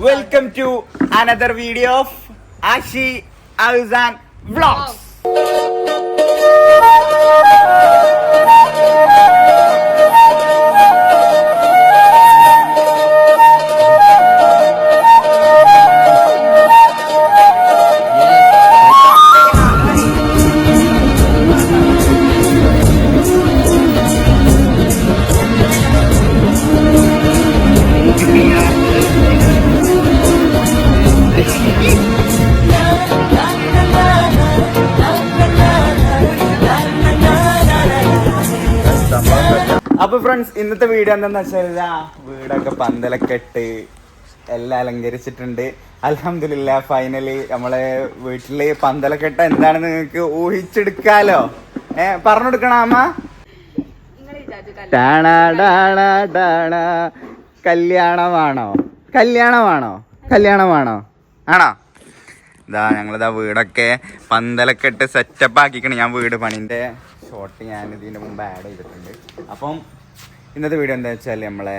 Welcome to another video of Ashi Ahuzan Vlogs. Friends ഇന്നത്തെ video എന്താണെന്ന് വെച്ചാൽ വീടൊക്കെ പന്തലൊക്കെ ഇട്ട് എല്ലാം അലങ്കരിച്ചിട്ടുണ്ട് അലഹമില്ല ഫൈനലി നമ്മളെ വീട്ടില് പന്തലൊക്കെ ഇട്ട എന്താണെന്ന് നിങ്ങൾക്ക് ഊഹിച്ചെടുക്കാലോ ഏ പറഞ്ഞെടുക്കണ അമ്മ കല്യാണമാണോ കല്യാണമാണോ കല്യാണമാണോ ആണോ ഇതാ ഞങ്ങളിതാ വീടൊക്കെ പന്തലൊക്കെ ഇട്ട് സെറ്റപ്പ് ആക്കിക്കണ് ഞാൻ വീട് പണിന്റെ ഷോട്ട് ഞാൻ ഇതിന്റെ മുമ്പ് ആഡ് ചെയ്തിട്ടുണ്ട് അപ്പം ഇന്നത്തെ വീഡിയോ എന്താ വെച്ചാൽ നമ്മളെ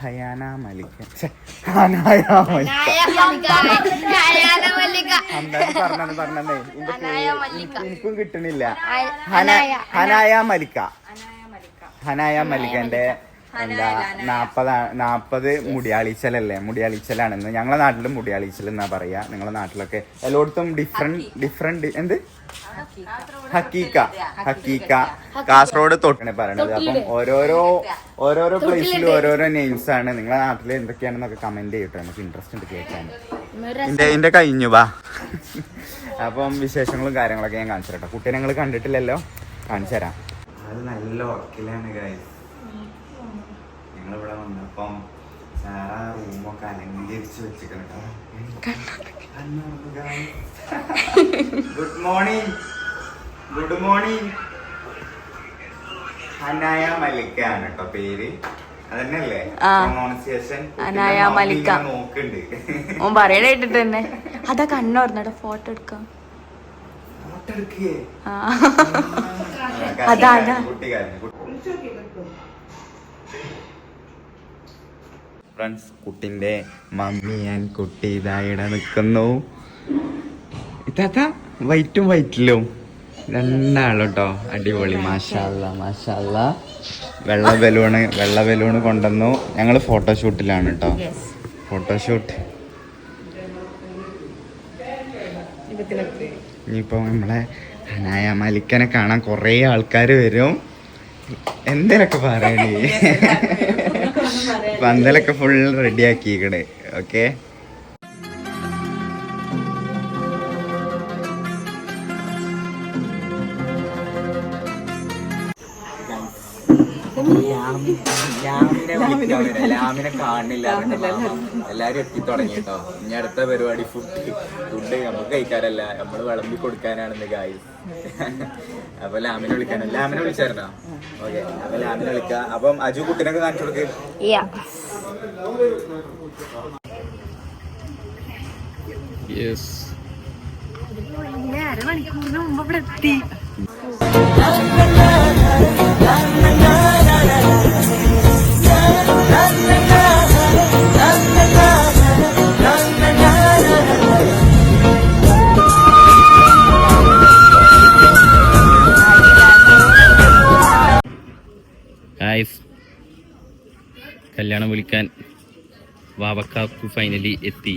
ഹയാന മലിക്ക എനിക്കും കിട്ടണില്ല ഹനായ മലിക്ക ഹനായ മലിക്കന്റെ എന്താ നാപ്പത് നാപ്പത് മുടിയാളിച്ചലല്ലേ മുടിയാളിച്ചലാണെന്ന് ഞങ്ങളെ നാട്ടിലും മുടിയാളിച്ചൽ എന്നാ പറയാ നിങ്ങളെ നാട്ടിലൊക്കെ എല്ലായിടത്തും ഡിഫറെന്റ് ഡിഫറെന്റ് എന്ത് ഹക്കീക്ക ഹക്കീക്ക കാസർഗോഡ് തൊട്ടാണ് പറയണത് അപ്പം ഓരോരോ ഓരോരോ പ്ലേസിലും ഓരോരോ നെയിംസ് ആണ് നിങ്ങളെ നാട്ടിൽ എന്തൊക്കെയാണെന്നൊക്കെ കമന്റ് ചെയ്യട്ടോ നമുക്ക് ഇൻട്രസ്റ്റ് ഉണ്ട് കേൾക്കാൻ എന്റെ എന്റെ കഴിഞ്ഞു വാ അപ്പം വിശേഷങ്ങളും കാര്യങ്ങളൊക്കെ ഞാൻ കാണിച്ചു തരട്ടെ കുട്ടിയെ നിങ്ങൾ കണ്ടിട്ടില്ലല്ലോ കാണിച്ചു തരാം അത് നല്ല ഉറക്കിലാണ് ഗൈസ് ഞങ്ങളിവിടെ വന്നപ്പം സാറാ റൂമൊക്കെ അലങ്കരിച്ച് വെച്ചിരിക്കണം good morning good morning Hanaya Malika ആണ് കേട്ടോ പേര് അനായ മലിക്ക ഓൻ കേട്ടിട്ട് തന്നെ അതാ കണ്ണോർന്നട ഫോട്ടോ എടുക്കാം ഫോട്ടോ എടുക്കേ അതാ അതാ ഫ്രണ്ട്സ് കുട്ടിന്റെ മമ്മി ആൻഡ് കുട്ടി ഇതായിട നിൽക്കുന്നു ഇതാത്ത വൈറ്റും വൈറ്റിലും രണ്ടാളും അടിപൊളി മാഷാല്ല മാഷാല്ല വെള്ള ബലൂണ് വെള്ള ബലൂണ് കൊണ്ടുവന്നു ഞങ്ങൾ ഫോട്ടോഷൂട്ടിലാണ് കേട്ടോ ഫോട്ടോഷൂട്ട് ഇനിയിപ്പോ നമ്മളെ അനായ മലിക്കനെ കാണാൻ കുറേ ആൾക്കാർ വരും എന്തിനൊക്കെ പറയണേ പന്തലൊക്കെ ഫുൾ റെഡിയാക്കിയിക്കണേ ഓക്കേ ലാമിനെ കാണില്ല എല്ലാരും എത്തി തുടങ്ങി കേട്ടോ ഇനി അടുത്ത പരിപാടി ഫുഡ് ഫുഡ് നമുക്ക് കഴിക്കാറല്ല നമ്മള് വിളമ്പി കൊടുക്കാനാണെന്ന് ഗായസ് അപ്പൊ ലാമിനെ വിളിക്കാനോ ലാമിനെ വിളിച്ചായിരുന്നോ ഓക്കെ അപ്പൊ ലാമിനെ വിളിക്കാം അപ്പം അജു കുട്ടിനൊക്കെ കാണിച്ചു കൊടുക്ക് യെസ് മണിക്കൂറിന് മുമ്പ് ഇവിടെ എത്തി കല്യാണം വിളിക്കാൻ വാവക്കാക്കു ഫൈനലി എത്തി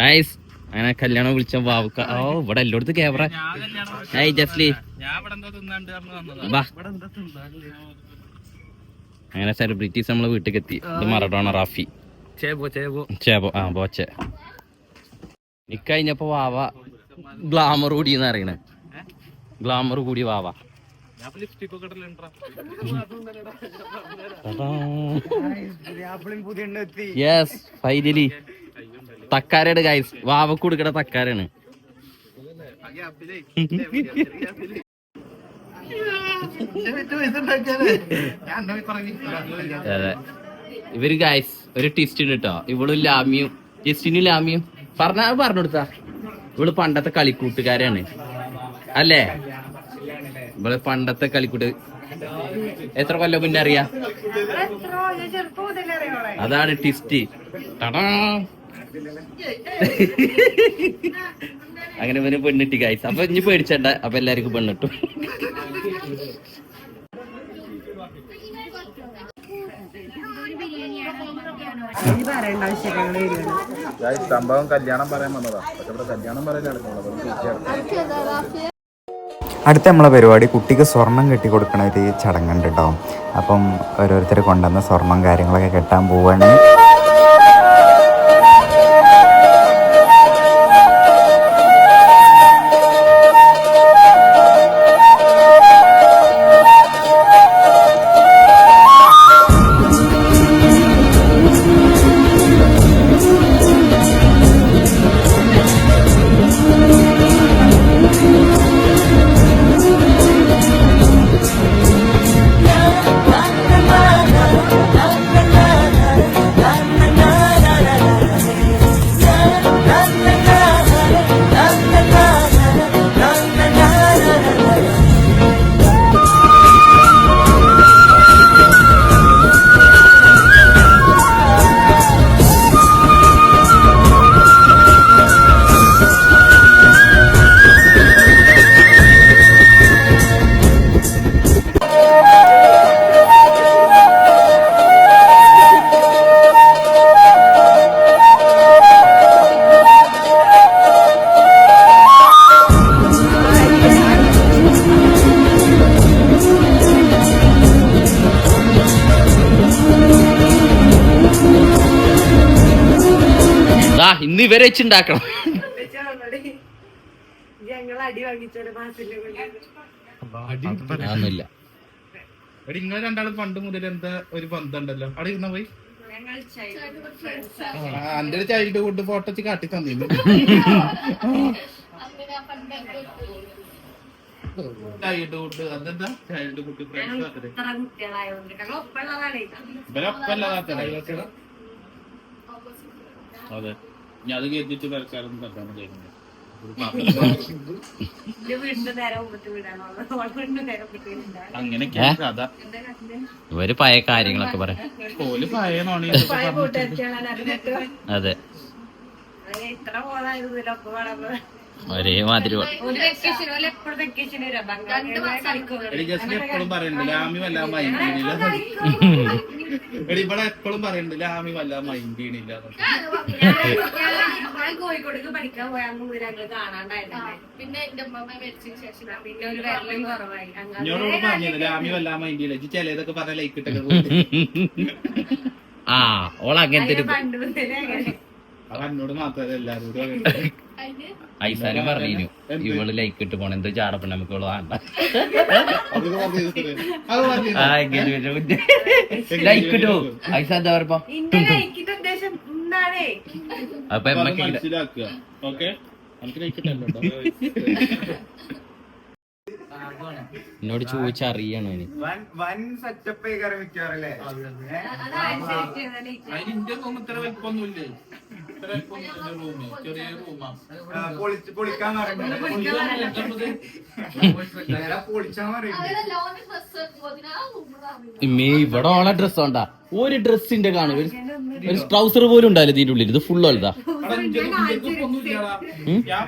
റൈസ് അങ്ങനെ കല്യാണം വിളിച്ച വാവക്ക ഓ ഇവിടെ എല്ലായിടത്തും ക്യാമറ ഹായ് ജസ്ലി അങ്ങനെ സെലിബ്രിറ്റീസ് നമ്മളെ വീട്ടിലേക്ക് എത്തി ഇത് മറഡോണ റാഫി ചേബോ ആ ബോച്ചെ നിക്കഴിഞ്ഞപ്പോ വാവ ഗ്ലാമർ കൂടി എന്ന് അറിയണേ ഗ്ലാമർ കൂടി വാവ യെസ് ഫൈനലി തക്കാരയാണ് ഗൈസ് വാവക്ക് കൊടുക്കണ തക്കാരാണ് അതെ ഇവര് ഗൈസ് ഒരു ട്വിസ്റ്റ് ഉണ്ട് കേട്ടോ ഇവളും ലാമിയും ജസ്റ്റിനും ലാമിയും പറഞ്ഞ പറഞ്ഞു കൊടുത്താ ഇവള് പണ്ടത്തെ കളിക്കൂട്ടുകാരാണ് അല്ലേ ഇവള് പണ്ടത്തെ കളിക്കൂട്ട് എത്ര കൊല്ലം മുന്നേ അറിയാ അതാണ് ട്വിസ്റ്റ് ടടാ അങ്ങനെ ഇവന് പെണ്ണിട്ടി കായ്സ് അപ്പൊ ഇനി പേടിച്ചണ്ട അപ്പൊ എല്ലാവർക്കും പെണ്ണിട്ടു അടുത്ത നമ്മളെ പരിപാടി കുട്ടിക്ക് സ്വർണം കെട്ടി കൊടുക്കണ ഒരു ചടങ്ങുണ്ട് കേട്ടോ അപ്പം ഓരോരുത്തർ കൊണ്ടുവന്ന സ്വർണം കാര്യങ്ങളൊക്കെ കെട്ടാൻ പോവുകയാണെങ്കിൽ ഇവരെ വെച്ചുണ്ടാക്കണം ഒന്നുമില്ല രണ്ടാളും പണ്ട് മുതൽ എന്താ ഒരു ബന്ധമുണ്ടല്ലോ അവിടെ ഇരുന്ന പോയി എന്റെ ചൈൽഡ്ഹുഡ് ഫോട്ടോ കാട്ടി തന്നിരുന്നു ചൈൽഡ്ഹുഡ് അതെന്താ ചൈൽഡ്ഹുഡ് ഇവരൊപ്പല്ലാത്ത അതെ ഇനി അത് കരുതിയിട്ട് പേർക്കാരൊന്നും തട്ടാൻ കഴിയുന്നില്ല അങ്ങനെയൊക്കെയാണ് ഇവര് പഴയ കാര്യങ്ങളൊക്കെ പറയാം അതെ ഇത്ര പോരായിരുന്നു ഒരേ മാതിരി ലാമി എടി ലാമി ശേഷം ഒരു കുറവായി ലാമി പറഞ്ഞ ലൈക്ക് ആ ഓളങ്ങനത്തെ അങ്ങനെ ഐസാനും പറഞ്ഞു ഇവള് ലൈക്ക് ഇട്ട് പോണ എന്തോ ചാടപ്പണ നമുക്ക് ഇവള് വേണ്ട ലൈക്ക് ഇട്ടു ഐസ എന്താ പറയുമ്പോ അപ്പൊ മനസ്സിലാക്കുക എന്നോട് ചോദിച്ചറിയണം ഇനി സെറ്റപ്പ് ഇത്രക്കും ഇവിടെ ഓണ ഡ്രസ് വേണ്ട ഒരു ഡ്രസ്സിന്റെ കാണും ഒരു ട്രൗസർ പോലും ഉണ്ടായില്ല ഇതിന്റെ ഉള്ളിൽ ഇത് ഫുൾ ഉള്ളതാ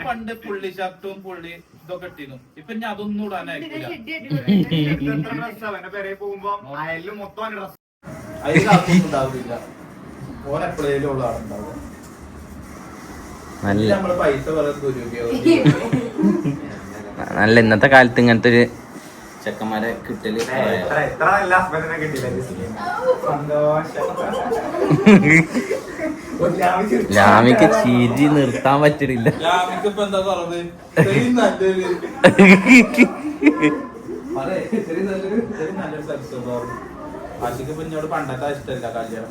പണ്ട് പുള്ളി ഷർട്ടും പുള്ളി ഇതൊക്കെ ഇട്ടിരുന്നു ഇപ്പൊ ഞാൻ അതൊന്നും ഇടാനായിട്ടില്ല പോകുമ്പോ അയലിൽ മൊത്തം ഡ്രസ് അതിൽ ഉണ്ടാവില്ല ഓൻ എപ്പോഴേലും ഉള്ള ആളുണ്ടാവും നല്ല നല്ല ഇന്നത്തെ കാലത്ത് ഇങ്ങനത്തെ ഒരു ചെക്കന്മാരെ കിട്ടല് ലാമിക്ക് ചീരി നിർത്താൻ പറ്റില്ല പണ്ടത്തെ ഇഷ്ടമില്ല കല്യാണം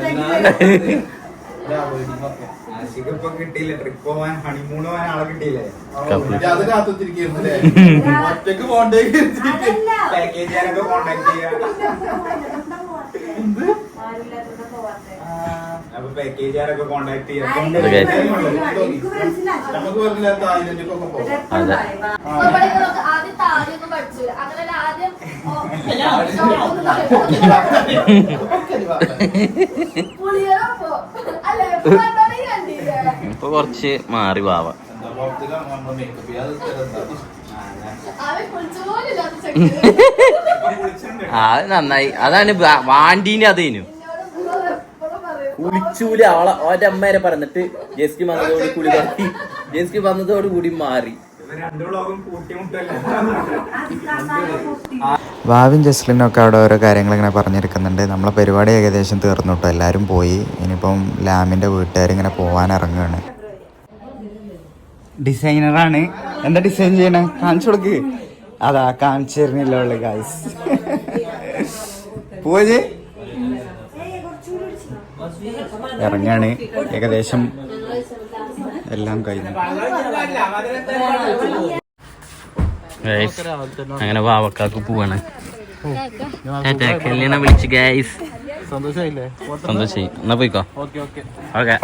കഴിഞ്ഞ ട്രിപ്പ് ഹണിമൂൺ ആളെ അത് ഒറ്റക്ക് കോണ്ടാക്ട് പാക്കേജുകാരൊക്കെ അപ്പൊ പാക്കേജുകാരൊക്കെ കോണ്ടാക്ട് ചെയ്യാം നമുക്ക് പറഞ്ഞില്ല തായ്ലൻഡിലേക്കൊക്കെ പോകാം അതെ ഇപ്പൊ കുറച്ച് മാറി വാവാ അത് നന്നായി അതാണ് വാണ്ടീന്റെ അതേനു കുളിച്ചൂല ഓന്റെ ഓരോ അമ്മേരെ പറഞ്ഞിട്ട് ജെസ്കി വന്നതോട് കുളി മാറി ജെസ്കി വന്നതോട് കൂടി മാറി ഭാവിൻ ജസ്ലിനൊക്കെ അവിടെ ഓരോ കാര്യങ്ങൾ ഇങ്ങനെ പറഞ്ഞെടുക്കുന്നുണ്ട് നമ്മളെ പരിപാടി ഏകദേശം തീർന്നു കേട്ടോ എല്ലാവരും പോയി ഇനിയിപ്പം ലാമിൻ്റെ വീട്ടുകാരിങ്ങനെ പോകാൻ ഇറങ്ങുകയാണ് ഡിസൈനറാണ് എന്താ ഡിസൈൻ ചെയ്യണേ കാണിച്ചു കൊടുക്ക് അതാ കാണിച്ചു തരുന്നില്ല ഉള്ളു ഗായ്സ് പോവേ ഇറങ്ങാണ് ഏകദേശം എല്ലാം കഴിഞ്ഞു അങ്ങനെ വാവക്കാക്ക് പോവാണ് കല്യാണം വിളിച്ചു ഗൈസ് സന്തോഷായി എന്നാ പോയിക്കോ ഓക്കെ